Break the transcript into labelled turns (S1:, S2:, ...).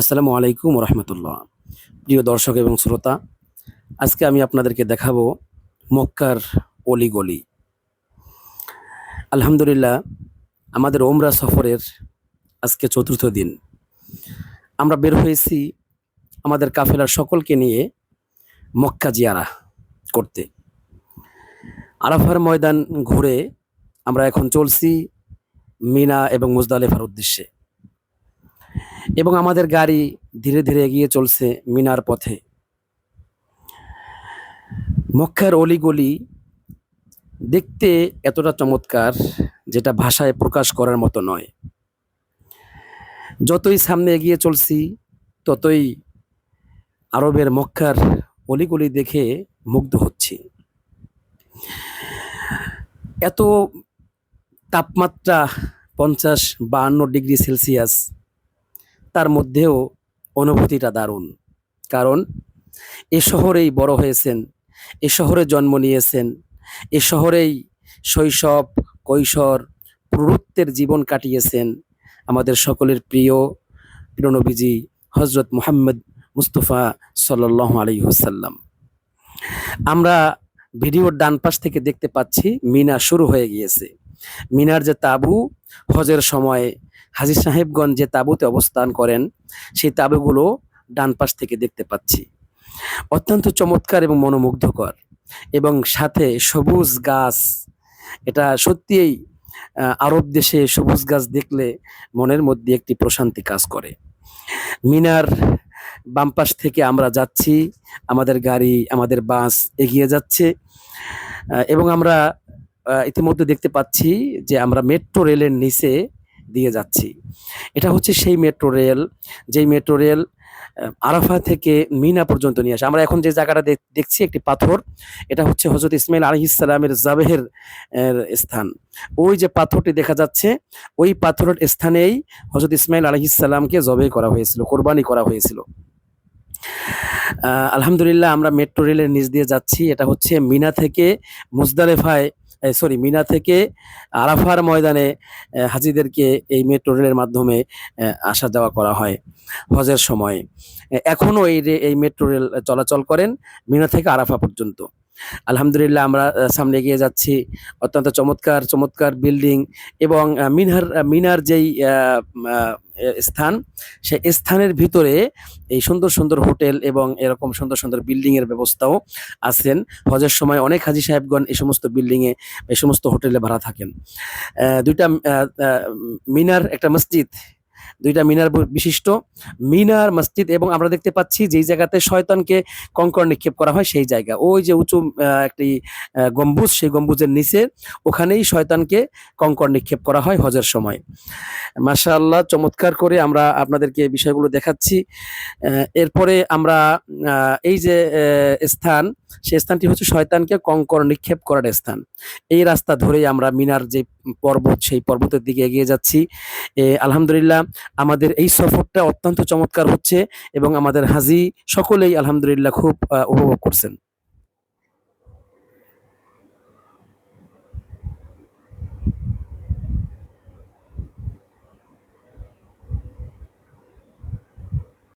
S1: আসসালামু আলাইকুম রহমতুল্লাহ প্রিয় দর্শক এবং শ্রোতা, আজকে আমি আপনাদেরকে দেখাবো মক্কার অলিগলি। আলহামদুলিল্লাহ, আমাদের ওমরা সফরের আজকে চতুর্থ দিন। আমরা বের হয়েছি আমাদের কাফেলার সকলকে নিয়ে মক্কা জিয়ারা করতে। আরাফার ময়দান ঘুরে আমরা এখন চলছি মিনা এবং মুজদালেফার উদ্দেশ্যে। এবং আমাদের গাড়ি ধীরে ধীরে এগিয়ে চলছে মিনার পথে। মক্কার অলিগলি দেখতে এতটা চমৎকার যেটা ভাষায় প্রকাশ করার মতো নয়। যতই সামনে এগিয়ে চলছি, ততই আরবের মক্কার অলিগলি দেখে মুগ্ধ হচ্ছি। এত তাপমাত্রা পঞ্চাশ বাহান্ন ডিগ্রি সেলসিয়াস তার মধ্যেও অনুভূতিটা দারুণ। কারণ এ শহরেই বড় হয়েছেন, এ শহরে জন্ম নিয়েছেন, এ শহরেই শৈশব, কৈশোর, প্রভুত্বের জীবন কাটিয়েছেন আমাদের সকলের প্রিয় প্রিয়নবীজি হজরত মুহাম্মদ মুস্তফা সাল্লাহ আলী হুসাল্লাম আমরা ভিডিওর ডান পাশ থেকে দেখতে পাচ্ছি, মিনা শুরু হয়ে গিয়েছে। মিনার যে তাবু, হজের সময় হাজি সাহেবগঞ্জ যে তাঁবুতে অবস্থান করেন, সেই তাঁবুগুলো ডান পাশ থেকে দেখতে পাচ্ছি। অত্যন্ত চমৎকার এবং মনোমুগ্ধকর এবং সাথে সবুজ গাছ। এটা সত্যিই আরব দেশে সবুজ গাছ দেখলে মনের মধ্যে একটি প্রশান্তি কাজ করে। মিনার বাম পাশ থেকে আমরা যাচ্ছি, আমাদের গাড়ি, আমাদের বাস এগিয়ে যাচ্ছে। এবং আমরা ইতিমধ্যে দেখতে পাচ্ছি যে আমরা মেট্রো রেলের নিচে দিয়ে যাচ্ছি। এটা হচ্ছে সেই মেট্রো রেল যেই মেট্রো রেল আরাফা থেকে মিনা পর্যন্ত নিয়ে আসে। আমরা এখন যে জায়গাটা দেখ- দেখছি একটি পাথর, এটা হচ্ছে হজরত ইসমাইল আলী ইসলামের জাবেহের স্থান। ওই যে পাথরটি দেখা যাচ্ছে, ওই পাথরের স্থানেই হজরত ইসমাইল আলী ইসলামকে জবে করা হয়েছিল, কোরবানি করা হয়েছিল। আলহামদুলিল্লাহ আমরা মেট্রো রেলের নিচ দিয়ে যাচ্ছি। এটা হচ্ছে মিনা থেকে মুজদালেফায় সরি মিনা থেকে আরাফার ময়দানে হাজিদেরকে এই মেট্রো রেলের মাধ্যমে আসা যাওয়া করা হয় হজের সময়। এখনও এই এই মেট্রো রেল চলাচল করেন মিনা থেকে আরাফা পর্যন্ত। আলহামদুলিল্লাহ আমরা সামনে এগিয়ে যাচ্ছি। অত্যন্ত চমৎকার চমৎকার বিল্ডিং এবং মিনার মিনার যেই স্থান, সে স্থানের ভিতরে এই সুন্দর সুন্দর হোটেল এবং এরকম সুন্দর সুন্দর বিল্ডিং এর ব্যবস্থাও আছেন। হজের সময় অনেক হাজি সাহেবগণ এই সমস্ত বিল্ডিং এ এই সমস্ত হোটেলে ভাড়া থাকেন। দুইটা মিনার, একটা মসজিদ দুইটা মিনার বিশিষ্ট মিনার, মসজিদ এবং আমরা দেখতে পাচ্ছি যেই জায়গাতে শয়তানকে কঙ্কর নিক্ষেপ করা হয় সেই জায়গা। ওই যে উঁচু একটি গম্বুজ, সেই গম্বুজের নিচে ওখানেই শয়তানকে কঙ্কর নিক্ষেপ করা হয় হজের সময়। মাশাআল্লাহ, চমৎকার করে আমরা আপনাদেরকে বিষয়গুলো দেখাচ্ছি। এরপরে আমরা এই যে স্থান, সেই স্থানটি হচ্ছে শয়তানকে কঙ্কর নিক্ষেপ করার স্থান। এই রাস্তা ধরেই আমরা মিনার যে পর্বত, সেই পর্বতের দিকে এগিয়ে যাচ্ছি। আলহামদুলিল্লাহ আমাদের এই সফরটা অত্যন্ত চমৎকার হচ্ছে এবং আমাদের হাজি সকলেই আলহামদুলিল্লাহ খুব উপভোগ করছেন।